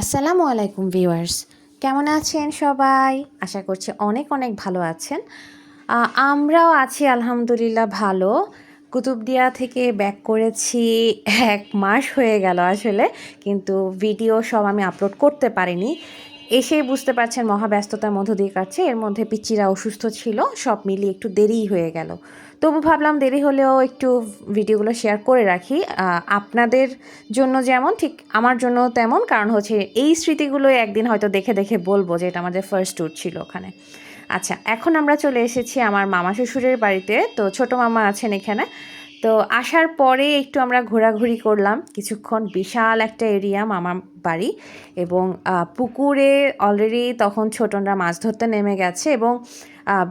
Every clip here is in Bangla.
আসসালামু আলাইকুম ভিউয়ার্স। কেমন আছেন সবাই? আশা করছি অনেক অনেক ভালো আছেন। আমরাও আছি আলহামদুলিল্লাহ ভালো। কুতুবদিয়া থেকে ব্যাক করেছি, এক মাস হয়ে গেল আসলে, কিন্তু ভিডিও সব আমি আপলোড করতে পারিনি। এসেই বুঝতে পারছেন মহাব্যস্ততার মধ্য দিয়ে কাটছে। এর মধ্যে পিচ্চিরা অসুস্থ ছিল, সব মিলিয়ে একটু দেরিই হয়ে গেল। তবু ভাবলাম দেরি হলেও একটু ভিডিওগুলো শেয়ার করে রাখি। আপনাদের জন্য যেমন, ঠিক আমার জন্য তেমন। কারণ হচ্ছে এই স্মৃতিগুলো একদিন হয়তো দেখে দেখে বলব যে এটা আমাদের ফার্স্ট ট্যুর ছিল ওখানে। আচ্ছা এখন আমরা চলে এসেছি আমার মামা শ্বশুরের বাড়িতে। তো ছোট মামা আছেন এখানে। তো আসার পরে একটু আমরা ঘোরাঘুরি করলাম। কিছুক্ষণ বিশাল একটা এরিয়া মামার বাড়ি এবং পুকুরে অলরেডি তখন ছোটনরা মাছ ধরতে নেমে গেছে এবং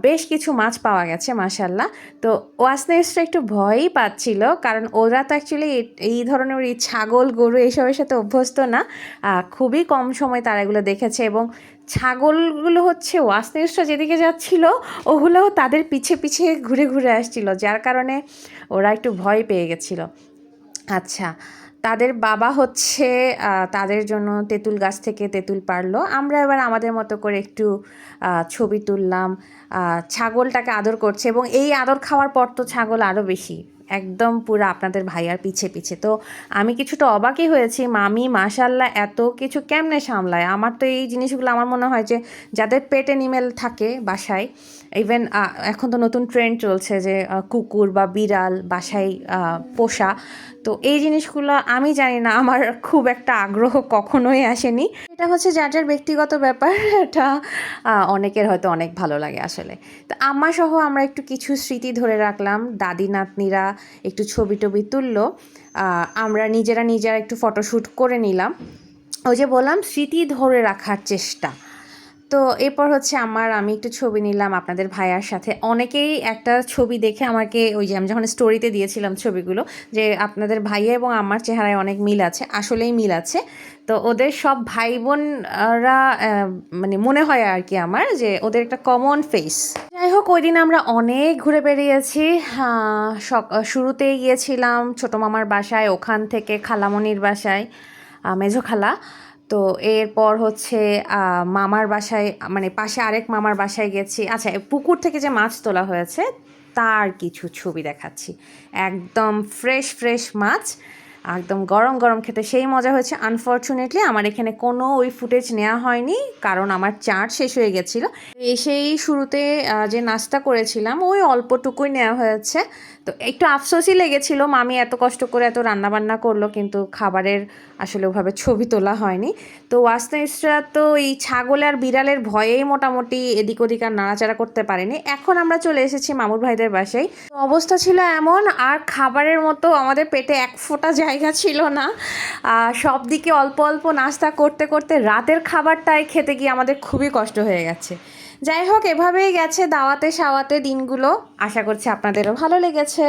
বেশ কিছু মাছ পাওয়া গেছে মাসাল্লাহ তো ওয়াসনেসটা একটু ভয়ই পাচ্ছিল কারণ ওরা তো অ্যাকচুয়ালি এই ধরনের ছাগল, গরু এইসবের সাথে অভ্যস্ত না। খুবই কম সময় তারা এগুলো দেখেছে এবং ছাগলগুলো হচ্ছে ওয়াসনেসটা যেদিকে যাচ্ছিল, ওগুলোও তাদের পিছে পিছে ঘুরে ঘুরে আসছিল, যার কারণে ওরা একটু ভয় পেয়ে গেছিল। আচ্ছা তাদের বাবা হচ্ছে তাদের জন্য তেঁতুল গাছ থেকে তেঁতুল পারল। আমরা এবার আমাদের মতো করে একটু ছবি তুললাম। ছাগলটাকে আদর করছে এবং এই আদর খাওয়ার পর তো ছাগল আরও বেশি, একদম পুরো আপনাদের ভাইয়ার পিছে পিছে। তো আমি কিছুটা অবাকই হয়েছি, মামি মাশাল্লাহ এত কিছু কেমনে সামলায়? আমার তো এই জিনিসগুলো আমার মনে হয় যে, যাদের পেটে নিমেল থাকে বাসায় ইভেন এখন তো নতুন ট্রেন্ড চলছে যে কুকুর বা বিড়াল বাসায় পোষা। তো এই জিনিসগুলো আমি জানি না, আমার খুব একটা আগ্রহ কখনোই আসেনি। এটা হচ্ছে যার যার ব্যক্তিগত ব্যাপার, এটা অনেকের হয়তো অনেক ভালো লাগে আসলে। তো আম্মা সহ আমরা একটু কিছু স্মৃতি ধরে রাখলাম, দাদি নাতনিরা একটু ছবি টবি তুললো আমরা নিজেরা নিজেরা একটু ফটোশ্যুট করে নিলাম। ওই যে বললাম, স্মৃতি ধরে রাখার চেষ্টা। তো এরপর হচ্ছে আমার, আমি একটু ছবি নিলাম আপনাদের ভাইয়ার সাথে। অনেকেই একটা ছবি দেখে আমাকে ওই যে আমি যখন স্টোরিতে দিয়েছিলাম ছবিগুলো, যে আপনাদের ভাইয়া এবং আমার চেহারায় অনেক মিল আছে, আসলেই মিল আছে। তো ওদের সব ভাই বোনরা মানে মনে হয় আর কি আমার, যে ওদের একটা কমন ফেস যাই হোক, ওই দিন আমরা অনেক ঘুরে বেরিয়েছি শুরুতেই গিয়েছিলাম ছোটো মামার বাসায়, ওখান থেকে খালামণির বাসায় মেজো খালা। তো এরপর হচ্ছে মামার বাসায় মানে পাশে আরেক মামার বাসায় গেছি। আচ্ছা পুকুর থেকে যে মাছ তোলা হয়েছে, তার কিছু ছবি দেখাচ্ছি। একদম ফ্রেশ ফ্রেশ মাছ, একদম গরম গরম খেতে। সেই মজা হয়েছে আনফর্চুনেটলি আমার এখানে কোনো ওই ফুটেজ নেওয়া হয়নি, কারণ আমার চার্জ শেষ হয়ে গেছিল। এসেই শুরুতে যে নাস্তা করেছিলাম, ওই অল্পটুকুই নেওয়া হয়েছে। তো একটু আফসোসই লেগেছিল, মামি এত কষ্ট করে এত রান্নাবান্না করল, কিন্তু খাবারের আসলে ওভাবে ছবি তোলা হয়নি। তো ওয়াস্তাইসরা তো এই ছাগল আর বিড়ালের ভয়েই মোটামুটি এদিক ওদিক আর নাড়াচাড়া করতে পারেনি। এখন আমরা চলে এসেছি মামুর ভাইদের বাসায়। অবস্থা ছিল এমন, আর খাবারের মতো আমাদের পেটে এক ফোঁটা জায়গা ছিল না। সব দিকে অল্প অল্প নাস্তা করতে করতে রাতের খাবারটাই খেতে গিয়ে আমাদের খুবই কষ্ট হয়ে গেছে। যাই হোক, এভাবেই গেছে দাওয়াতে সাওয়াতে দিনগুলো। আশা করছি আপনাদেরও ভালো লেগেছে।